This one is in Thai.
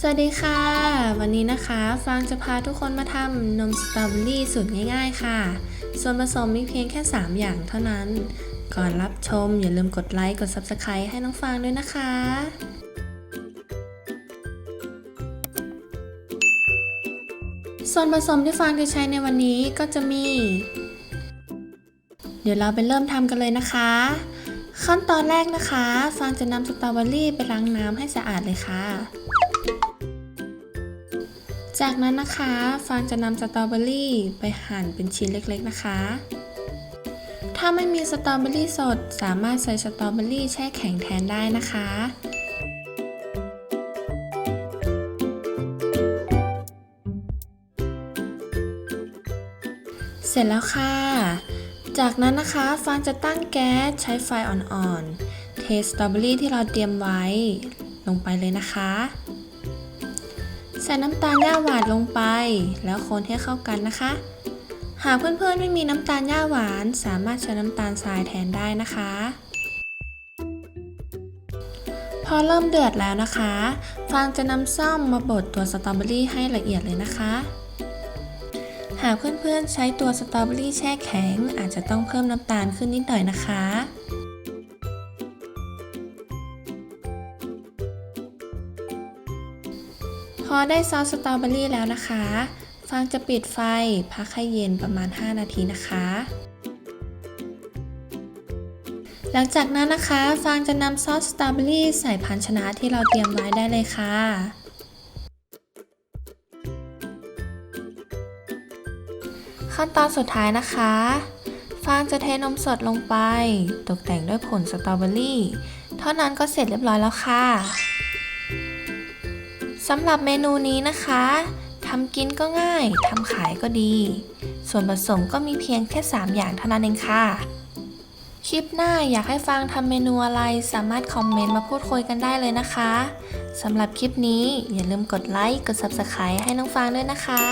สวัสดีค่ะ วันนี้นะคะฟางจะพาทุกคนมาทำนมสตรอเบอรี่สูตรง่ายๆค่ะ ส่วนผสมมีเพียงแค่ 3 อย่างเท่านั้น ก่อนรับชมอย่าลืมกดไลค์ กด Subscribe ให้น้องฟางด้วยนะคะ ส่วนผสมที่ฟางจะใช้ในวันนี้ก็จะมี เดี๋ยวเราไปเริ่มทำกันเลยนะคะ ขั้นตอนแรกนะคะ ฟางจะนำสตรอเบอรี่ไปล้างน้ำให้สะอาดเลยค่ะ จากนั้นนะคะฟางจะนำสตรอเบอรี่ไปหั่นเป็นชิ้นเล็กๆนะคะ ถ้าไม่มีสตรอเบอรี่สดสามารถใส่สตรอเบอรี่แช่แข็งแทนได้นะคะ เสร็จแล้วค่ะ จากนั้นนะคะฟางจะตั้งแก๊สใช้ไฟอ่อนๆ เทสตรอเบอรี่ที่เราเตรียมไว้ลงไปเลยนะคะ ใส่น้ำตาลย่าหวานลงไป แล้วคนให้เข้ากันนะคะ หากเพื่อนๆไม่มีน้ำตาลย่าหวาน สามารถใช้น้ำตาลทรายแทนได้นะคะ พอเริ่มเดือดแล้วนะคะ ฟางจะนำซ่อมมาบดตัวสตรอเบอรี่ให้ละเอียดเลยนะคะ หากเพื่อนๆใช้ตัวสตรอเบอรี่แช่แข็ง อาจจะต้องเพิ่มน้ำตาลขึ้นนิดหน่อยนะคะ พอได้ซอสสตรอเบอรี่แล้วนะคะ ฟางจะปิดไฟพักให้เย็นประมาณ 5 นาทีนะคะ หลังจากนั้นนะคะ ฟางจะนำซอสสตรอเบอรี่ใส่ภาชนะที่เราเตรียมไว้ได้เลยค่ะขั้นตอนสุดท้ายนะคะ ฟางจะเทนมสดลงไป ตกแต่งด้วยผลสตรอเบอรี่ เท่านั้นก็เสร็จเรียบร้อยแล้วค่ะ สำหรับเมนูนี้นะคะทำกินก็ง่ายทำขายก็ดี ส่วนผสมก็มีเพียงแค่ 3 อย่างเท่านั้นเองค่ะ คลิปหน้าอยากให้ฟังทำเมนูอะไรสามารถคอมเมนต์มาพูดคุยกันได้เลยนะคะสำหรับคลิปนี้อย่าลืมกดไลค์กด Subscribe ให้น้องฟางด้วยนะคะ